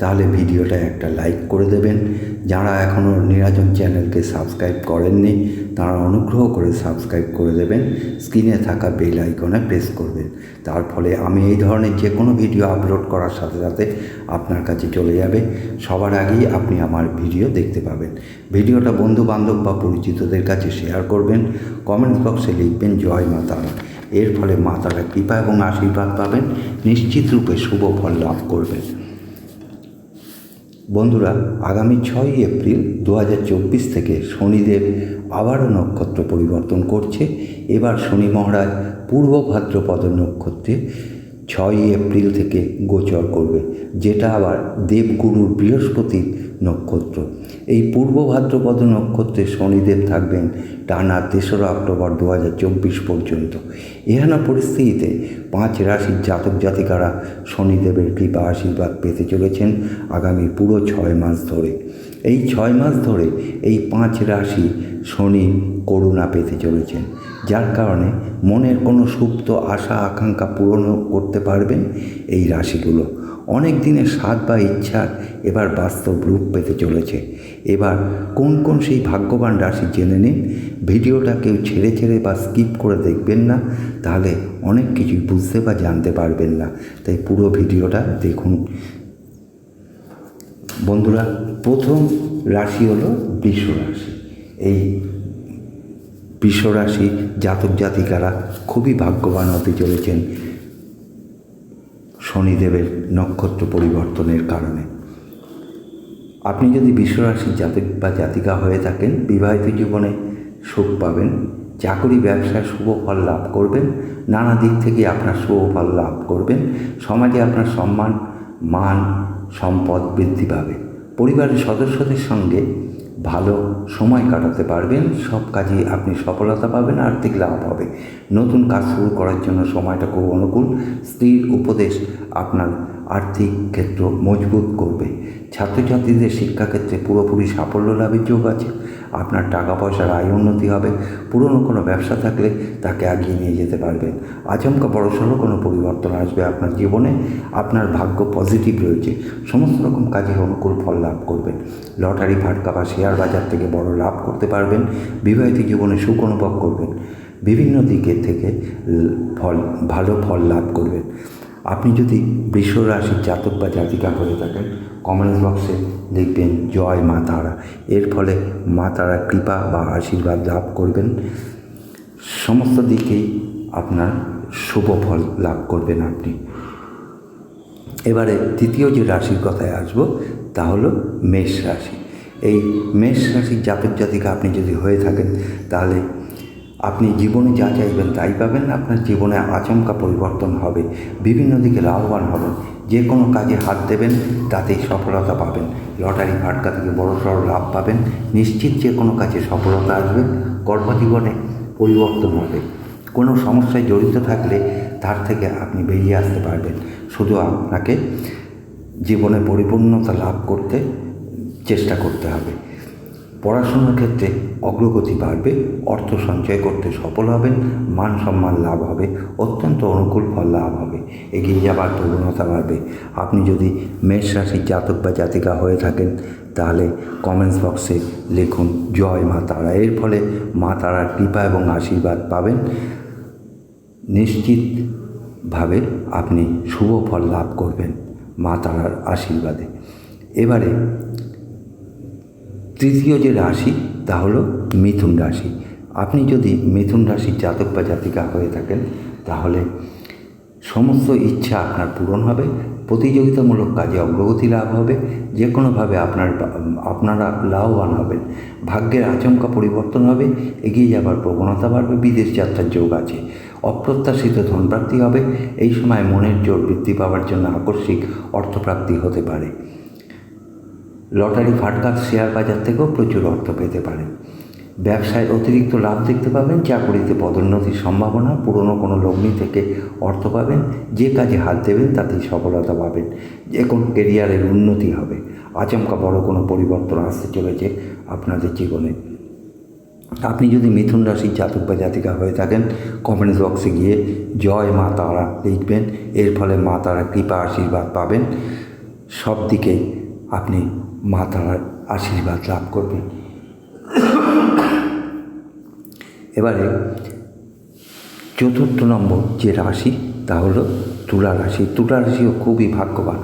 তাহলে ভিডিওটা একটা লাইক করে দেবেন। যারা এখনও নিরাজন চ্যানেলকে সাবস্ক্রাইব করেননি, তারা অনুগ্রহ করে সাবস্ক্রাইব করে দেবেন। স্ক্রিনে থাকা বেল আইকনে প্রেস করবেন। তার ফলে আমি এই ধরনের যে কোনো ভিডিও আপলোড করার সাথে সাথে আপনার কাছে চলে যাবে। সবার আগেই আপনি আমার ভিডিও দেখতে পাবেন। ভিডিওটা বন্ধু বান্ধব বা পরিচিতদের কাছে শেয়ার করবেন। কমেন্ট বক্সে লিখবেন, জয় মা তারা। এর ফলে মা তারা কৃপা এবং আশীর্বাদ পাবেন। নিশ্চিত রূপে শুভ ফল লাভ করবেন। বন্ধুরা, আগামী ছয়ই এপ্রিল দু হাজার চব্বিশ থেকে শনিদেব আবারও নক্ষত্র পরিবর্তন করছে। এবার শনি মহারাজ পূর্ব ভাদ্রপদ নক্ষত্রে ছয়ই এপ্রিল থেকে গোচর করবে, যেটা আবার দেবগুরুর বৃহস্পতির নক্ষত্র। এই পূর্ব ভাদ্রপদ নক্ষত্রে শনিদেব থাকবেন টানা তেসরা অক্টোবর দু হাজার চব্বিশ পর্যন্ত। এহেন পরিস্থিতিতে পাঁচ রাশির জাতক জাতিকারা শনিদেবের কৃপা আশীর্বাদ পেতে চলেছেন আগামী পুরো ছয় মাস ধরে। এই ছয় মাস ধরে এই পাঁচ রাশি শনি করুণা পেতে চলেছেন। যার কারণে মনের কোনো সুপ্ত আশা, আকাঙ্ক্ষা পূরণ করতে পারবেন এই রাশিগুলো। অনেক দিনের স্বাদ বা ইচ্ছা এবার বাস্তব রূপ পেতে চলেছে। এবার কোন কোন সেই ভাগ্যবান রাশি জেনে নিন। ভিডিওটা কেউ ছেড়ে ছেড়ে বা স্কিপ করে দেখবেন না, তাহলে অনেক কিছুই বুঝতে বা জানতে পারবেন না। তাই পুরো ভিডিওটা দেখুন। বন্ধুরা, প্রথম রাশি হলো বৃষ রাশি। এই বৃষ রাশি জাতক জাতিকারা খুবই ভাগ্যবান হতে চলেছেন শনিদেবের নক্ষত্র পরিবর্তনের কারণে। আপনি যদি বিশ্বরাশির জাতক বা জাতিকা হয়ে থাকেন, বিবাহিত জীবনে সুখ পাবেন, চাকরি ব্যবসায় শুভ ফল লাভ করবেন, নানা দিক থেকে আপনার শুভ ফল লাভ করবেন, সমাজে আপনার সম্মান, মান সম্পদ বৃদ্ধি পাবে। পরিবারের সদস্যদের সঙ্গে ভালো সময় কাটাতে পারবেন, সব কাজে আপনি সফলতা পাবেন, আর্থিক লাভ হবে। নতুন কাজ শুরু করার জন্য সময়টা খুব অনুকূল, স্ত্রীর উপদেশ আপনার আর্থিক ক্ষেত্র মজবুত করবে। ছাত্রছাত্রীদের শিক্ষাক্ষেত্রে পুরোপুরি সাফল্য লাভের যোগ আছে। আপনার টাকা পয়সার আয় উন্নতি হবে। পুরনো কোনো ব্যবসা থাকলে তাকে আগিয়ে নিয়ে যেতে পারবেন। আচমকা বড়সড় কোনো পরিবর্তন আসবে আপনার জীবনে। আপনার ভাগ্য পজিটিভ রয়েছে। সমস্ত রকম কাজে অনুকূল ফল লাভ করবেন। লটারি, ফাটকা বা শেয়ার বাজার থেকে বড় লাভ করতে পারবেন। বিবাহিত জীবনে সুখ অনুভব করবেন। বিভিন্ন দিকের থেকে ফল, ভালো ফল লাভ করবেন। আপনি যদি বৃষ রাশির জাতক বা জাতিকা হয়ে থাকেন কমেন্টস বক্সে লিখবেন জয় মা তারা। এর ফলে মা তারা কৃপা বা আশীর্বাদ লাভ করবেন। সমস্ত দিকেই আপনার শুভ ফল লাভ করবেন আপনি। এবারে তৃতীয় যে রাশির কথায় আসব, তা হলো মেষ রাশি। এই মেষ রাশির জাতক জাতিকা আপনি যদি হয়ে থাকেন, তাহলে আপনি জীবনে যা চাইবেন তাই পাবেন, আপনার জীবনে আচমকা পরিবর্তন হবে, বিভিন্ন দিকে লাভবান হবেন যে কোনো কাজে হাত দেবেন, তাতেই সফলতা পাবেন, লটারি ফাটকা থেকে বড় সড়ো লাভ পাবেন, নিশ্চিত যে কোনো কাজে সফলতা আসবে, কর্মজীবনে পরিবর্তন হবে। কোনো সমস্যায় জড়িত থাকলে তার থেকে আপনি বেরিয়ে আসতে পারবেন। শুধু আপনাকে জীবনে পরিপূর্ণতা লাভ করতে চেষ্টা করতে হবে। পড়াশোনার ক্ষেত্রে অগ্রগতি বাড়বে, অর্থ সঞ্চয় করতে সফল হবেন, মান সম্মান লাভ হবে, অত্যন্ত অনুকূল ফল লাভ হবে, এগিয়ে যাবার প্রবণতা বাড়বে। আপনি যদি মেষ রাশির জাতক বা জাতিকা হয়ে থাকেন, তাহলে কমেন্টস বক্সে লিখুন, জয় মা তারা। এর ফলে মা তারার কৃপা এবং আশীর্বাদ পাবেন। নিশ্চিতভাবে আপনি শুভ ফল লাভ করবেন মা তারার আশীর্বাদে। এবারে তৃতীয় যে রাশি, তা হলো মিথুন রাশি। আপনি যদি মিথুন রাশির জাতক বা জাতিকা হয়ে থাকেন, তাহলে সমস্ত ইচ্ছা আপনার পূরণ হবে, প্রতিযোগিতামূলক কাজে অগ্রগতি লাভ হবে যে কোনোভাবে আপনার আপনারা লাভবান হবেন। ভাগ্যের আচমকা পরিবর্তন হবে, এগিয়ে যাবার প্রবণতা বাড়বে, বিদেশ যাত্রার যোগ আছে। অপ্রত্যাশিত ধনপ্রাপ্তি হবে, এই সময় মনের জোর বৃদ্ধি পাওয়ার জন্য আকস্মিক অর্থপ্রাপ্তি হতে পারে। লটারি ফাটকা শেয়ার বাজার থেকেও প্রচুর অর্থ পেতে পারেন। ব্যবসায় অতিরিক্ত লাভ দেখতে পাবেন, চাকরিতে পদোন্নতির সম্ভাবনা, পুরনো কোনো লগ্নি থেকে অর্থ পাবেন, যে কাজে হাত দেবেন তাতেই সফলতা পাবেন, যে কোনো কেরিয়ারের উন্নতি হবে। আচমকা বড় কোনো পরিবর্তন আসতে চলেছে আপনাদের জীবনে। আপনি যদি মিথুন রাশির জাতক বা জাতিকা হয়ে থাকেন কমেন্টস বক্সে গিয়ে জয় মা তারা লিখবেন, এর ফলে মা তারা কৃপা আশীর্বাদ পাবেন। সব দিকে আপনি মা আশীর্বাদ লাভ করবেন এবারে চতুর্থ নম্বর যে রাশি, তা হলো তুলা রাশি। তুলা রাশিও খুবই ভাগ্যবান।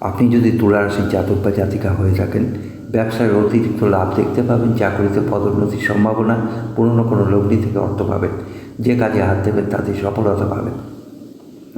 আপনি যদি তুলা রাশির জাতক বা জাতিকা হয়ে থাকেন, ব্যবসায় অতিরিক্ত লাভ দেখতে পাবেন, চাকরিতে পদোন্নতির সম্ভাবনা, পুরনো কোনো লগ্নি থেকে অর্থ পাবেন, যে কাজে হাত দেবেন তাতে সফলতা পাবেন।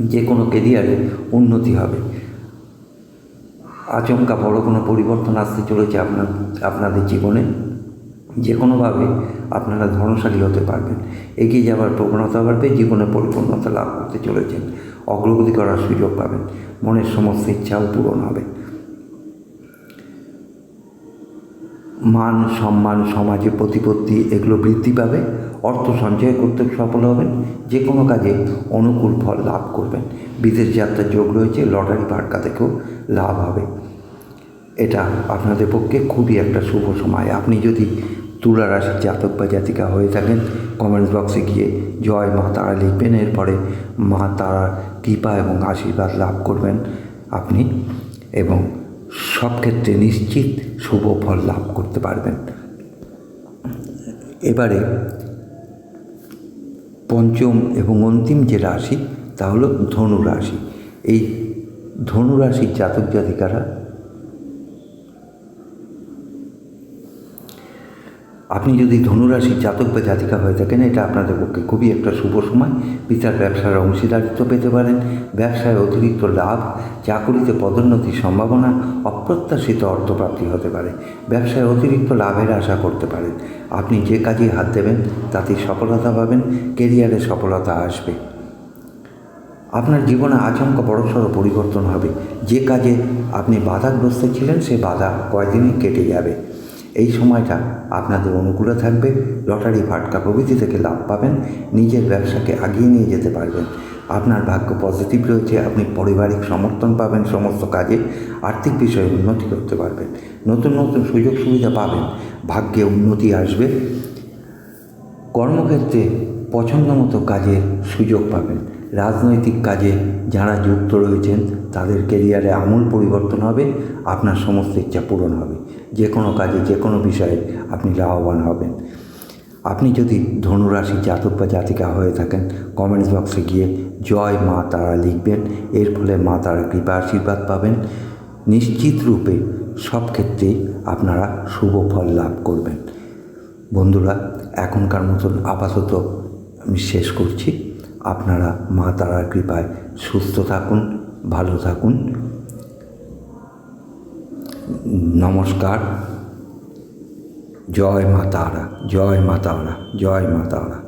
যে কোনো কেরিয়ারে উন্নতি হবে। আচমকা বড় কোনো পরিবর্তন আসতে চলেছে আপনার, আপনাদের জীবনে যে কোনোভাবে আপনারা ধর্মশালী হতে পারবেন। এগিয়ে যাওয়ার প্রবণতা বাড়বে, জীবনে পরিপূর্ণতা লাভ করতে চলেছেন। অগ্রগতি করার সুযোগ পাবেন। মনের সমস্ত ইচ্ছাও পূরণ হবে। মান, সম্মান, সমাজে প্রতিপত্তি, এগুলো বৃদ্ধি পাবে। অর্থ সঞ্চয় করতে সফল হবেন। যে কোনো কাজে অনুকূল ফল লাভ করবেন। বিদেশ যাত্রার যোগ রয়েছে, লটারি পাটকা থেকেও লাভ হবে। এটা আপনাদের পক্ষে খুবই একটা শুভ সময়। আপনি যদি তুলা রাশির জাতক বা জাতিকা হয়ে থাকেন কমেন্টস বক্সে গিয়ে জয় মা তারা লিখবেন। এরপরে মা তারার কৃপা এবং আশীর্বাদ লাভ করবেন আপনি এবং সব ক্ষেত্রে নিশ্চিত শুভ ফল লাভ করতে পারবেন। এবারে পঞ্চম এবং অন্তিম যে রাশি, তা হলো ধনু রাশি। এই ধনু রাশির জাতক জাতিকারা আপনি যদি ধনুরাশির জাতক বা জাতিকা হয়ে থাকেন, এটা আপনাদের পক্ষে খুবই একটা শুভ সময়। বিশাল ব্যবসার অংশীদারিত্ব পেতে পারেন। ব্যবসায় অতিরিক্ত লাভ, চাকুরিতে পদোন্নতির সম্ভাবনা, অপ্রত্যাশিত অর্থপ্রাপ্তি হতে পারে। ব্যবসায় অতিরিক্ত লাভের আশা করতে পারেন। আপনি যে কাজে হাত দেবেন তাতে সফলতা পাবেন, কেরিয়ারে সফলতা আসবে। আপনার জীবনে আচমকা বড়সড় পরিবর্তন হবে। যে কাজে আপনি বাধাগ্রস্ত ছিলেন, সে বাধা কয়দিনই কেটে যাবে। এই সময়টা আপনাদের অনুকূলে থাকবে। লটারি ফাটকা প্রভৃতি থেকে লাভ পাবেন। নিজের ব্যবসাকে আগিয়ে নিয়ে যেতে পারবেন। আপনার ভাগ্য পজিটিভ রয়েছে, আপনি পারিবারিক সমর্থন পাবেন সমস্ত কাজে, আর্থিক বিষয়ে উন্নতি করতে পারবেন। নতুন নতুন সুযোগ সুবিধা পাবেন, ভাগ্যে উন্নতি আসবে। কর্মক্ষেত্রে পছন্দ মতো কাজের সুযোগ পাবেন। রাজনৈতিক কাজে যারা যুক্ত রয়েছেন, তাদের কেরিয়ারে আমূল পরিবর্তন হবে, আপনার সমস্ত ইচ্ছা পূরণ হবে। যে কোনো কাজে যে কোনো বিষয়ে আপনি লাভবান হবেন। আপনি যদি ধনুরাশি জাতক বা জাতিকা হয়ে থাকেন, কমেন্টস বক্সে গিয়ে জয় মা তারা লিখবেন। এর ফলে মা তারা কৃপা আশীর্বাদ পাবেন। নিশ্চিত রূপে সব ক্ষেত্রেই আপনারা শুভ ফল লাভ করবেন। বন্ধুরা, এখনকার মতন আপাতত আমি শেষ করছি। আপনারা মা তারার কৃপায় সুস্থ থাকুন, ভালো থাকুন। নমস্কার। জয় মা তারা জয় মা তারা জয় মা তারা।